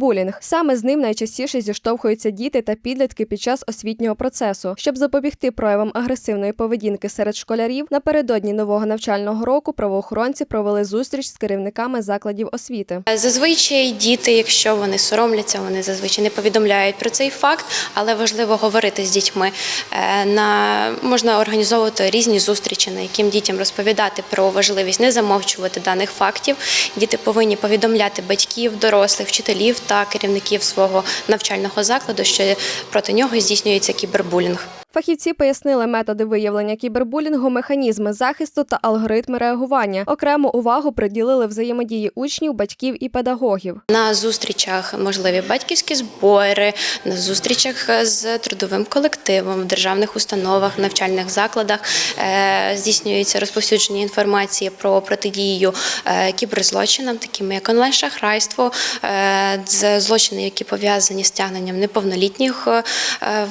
Булінг саме з ним найчастіше зіштовхуються діти та підлітки під час освітнього процесу. Щоб запобігти проявам агресивної поведінки серед школярів, напередодні нового навчального року правоохоронці провели зустріч з керівниками закладів освіти. Зазвичай діти, якщо вони соромляться, вони зазвичай не повідомляють про цей факт, але важливо говорити з дітьми. Е, На можна організовувати різні зустрічі, на яким дітям розповідати про важливість не замовчувати даних фактів. Діти повинні повідомляти батьків, дорослих, вчителів та керівників свого навчального закладу, що проти нього здійснюється кібербулінг. Фахівці пояснили методи виявлення кібербулінгу, механізми захисту та алгоритми реагування. Окрему увагу приділили взаємодії учнів, батьків і педагогів. На зустрічах можливі батьківські збори, на зустрічах з трудовим колективом в державних установах, навчальних закладах е, здійснюється розповсюдження інформації про протидію е, кіберзлочинам, такими як онлайн-шахрайство, е, злочини, які пов'язані з тягненням неповнолітніх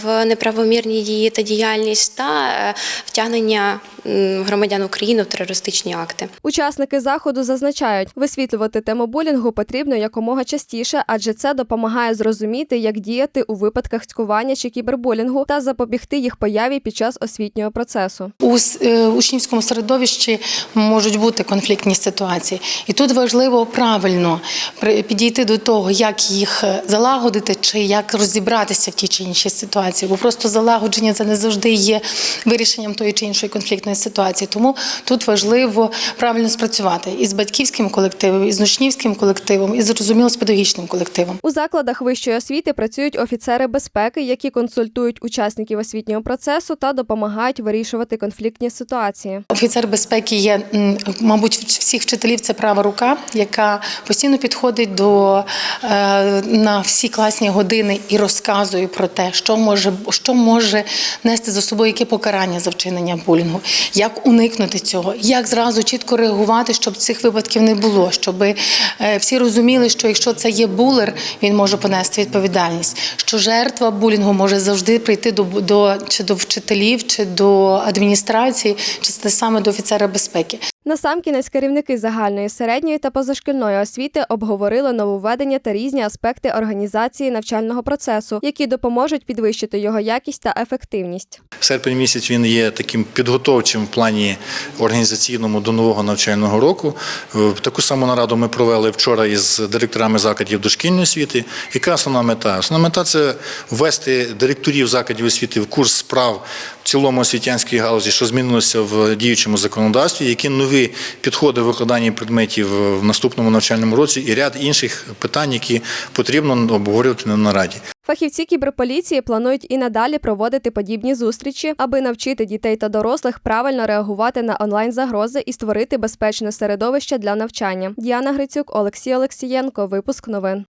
в неправомірні дії та діяльність, та е, втягнення громадян України в терористичні акти. Учасники заходу зазначають, висвітлювати тему булінгу потрібно якомога частіше, адже це допомагає зрозуміти, як діяти у випадках цькування чи кібербулінгу та запобігти їх появі під час освітнього процесу. У е, учнівському середовищі можуть бути конфліктні ситуації, і тут важливо правильно при- підійти до того, як їх е, залагодити, чи як розібратися в тій чи іншій ситуації. Бо просто залагодження це не завжди є вирішенням тої чи іншої конфліктної ситуації. Тому тут важливо правильно спрацювати і з батьківським колективом, і з учнівським колективом, і зрозуміло з педагогічним колективом. У закладах вищої освіти працюють офіцери безпеки, які консультують учасників освітнього процесу та допомагають вирішувати конфліктні ситуації. Офіцер безпеки є, мабуть, всіх вчителів це права рука, яка постійно підходить до е, на всі класні години і розказує про те, що може що може нести за собою яке покарання за вчинення булінгу, як уникнути цього, як зразу чітко реагувати, щоб цих випадків не було, щоб е, всі розуміли, що якщо це є булер, він може понести відповідальність. Що жертва булінгу може завжди прийти до, до чи до вчителів, чи до адміністрації, чи саме до офіцера безпеки. Насамкінець керівники загальної середньої та позашкільної освіти обговорили нововведення та різні аспекти організації навчального процесу, які допоможуть підвищити його якість та ефективність. Серпень місяць він є таким підготовчим в плані організаційному до нового навчального року. Е, Таку саму нараду ми провели вчора із директорами закладів дошкільної освіти. Яка основна мета? Основна мета це ввести директорів закладів освіти в курс справ цілому освітянській галузі, що змінилося в діючому законодавстві, які нові підходи в викладанні предметів в наступному навчальному році і ряд інших питань, які потрібно обговорювати на нараді. Фахівці кіберполіції планують і надалі проводити подібні зустрічі, аби навчити дітей та дорослих правильно реагувати на онлайн загрози і створити безпечне середовище для навчання. Діана Грицюк, Олексій Олексієнко. Випуск новин.